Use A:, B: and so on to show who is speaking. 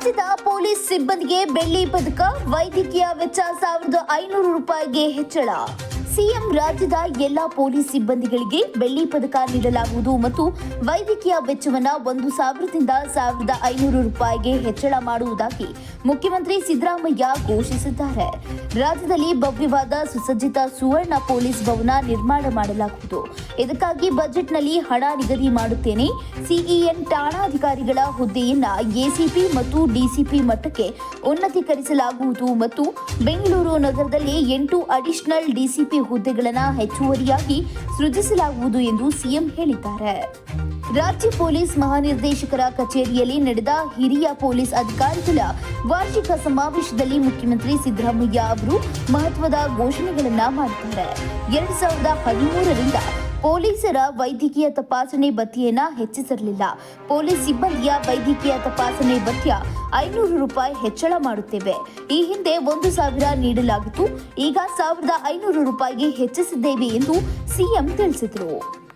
A: ರಾಜ್ಯದ ಪೊಲೀಸ್ ಸಿಬ್ಬಂದಿಗೆ ಬೆಳ್ಳಿ ಪದಕ ವೈದ್ಯಕೀಯ ವೆಚ್ಚ ಸಾವಿರದ ಐನೂರು ರೂಪಾಯಿಗೆ ಹೆಚ್ಚಳ. ಸಿಎಂ ರಾಜ್ಯದ ಎಲ್ಲಾ ಪೊಲೀಸ್ ಸಿಬ್ಬಂದಿಗಳಿಗೆ ಬೆಳ್ಳಿ ಪದಕ ನೀಡಲಾಗುವುದು ಮತ್ತು ವೈದ್ಯಕೀಯ ವೆಚ್ಚವನ್ನು ಒಂದು ಸಾವಿರದಿಂದ ಸಾವಿರದ ಐನೂರು ರೂಪಾಯಿಗೆ ಹೆಚ್ಚಳ ಮಾಡುವುದಾಗಿ ಮುಖ್ಯಮಂತ್ರಿ ಸಿದ್ದರಾಮಯ್ಯ ಘೋಷಿಸಿದ್ದಾರೆ. ರಾಜ್ಯದಲ್ಲಿ ಭವ್ಯವಾದ ಸುಸಜ್ಜಿತ ಸುವರ್ಣ ಪೊಲೀಸ್ ಭವನ ನಿರ್ಮಾಣ ಮಾಡಲಾಗುವುದು. ಇದಕ್ಕಾಗಿ ಬಜೆಟ್ನಲ್ಲಿ ಹಣ ನಿಗದಿ ಮಾಡುತ್ತೇನೆ. ಸಿಇಎನ್ ಠಾಣಾಧಿಕಾರಿಗಳ ಹುದ್ದೆಯನ್ನ ಎಸಿಪಿ ಮತ್ತು ಡಿಸಿಪಿ ಮಟ್ಟಕ್ಕೆ ಉನ್ನತೀಕರಿಸಲಾಗುವುದು ಮತ್ತು ಬೆಂಗಳೂರು ನಗರದಲ್ಲಿ ಎಂಟು ಅಡಿಷನಲ್ ಡಿಸಿಪಿ ಹುದ್ದೆಗಳನ್ನು ಹೆಚ್ಚುವರಿಯಾಗಿ ಸೃಜಿಸಲಾಗುವುದು ಎಂದು ಸಿಎಂ ಹೇಳಿದ್ದಾರೆ. ರಾಜ್ಯ ಪೊಲೀಸ್ ಮಹಾನಿರ್ದೇಶಕರ ಕಚೇರಿಯಲ್ಲಿ ನಡೆದ ಹಿರಿಯ ಪೊಲೀಸ್ ಅಧಿಕಾರಿಗಳ ವಾರ್ಷಿಕ ಸಮಾವೇಶದಲ್ಲಿ ಮುಖ್ಯಮಂತ್ರಿ ಸಿದ್ದರಾಮಯ್ಯ ಅವರು ಮಹತ್ವದ ಘೋಷಣೆಗಳನ್ನ ಮಾಡಿದ್ದಾರೆ. ಎರಡು ಸಾವಿರದ ಹದಿಮೂರರಿಂದ ಪೊಲೀಸರ ವೈದ್ಯಕೀಯ ತಪಾಸಣೆ ಭತ್ಯೆಯನ್ನ ಹೆಚ್ಚಿಸಿರಲಿಲ್ಲ. ಪೊಲೀಸ್ ಸಿಬ್ಬಂದಿಯ ವೈದ್ಯಕೀಯ ತಪಾಸಣೆ ಭತ್ಯ ಐನೂರು ರೂಪಾಯಿ ಹೆಚ್ಚಳ ಮಾಡುತ್ತೇವೆ. ಈ ಹಿಂದೆ ಒಂದು ಸಾವಿರ ನೀಡಲಾಗಿತ್ತು. ಈಗ ಸಾವಿರದ ಐನೂರು ರೂಪಾಯಿಗೆ ಹೆಚ್ಚಿಸಿದ್ದೇವೆ ಎಂದು ಸಿಎಂ ತಿಳಿಸಿದರು.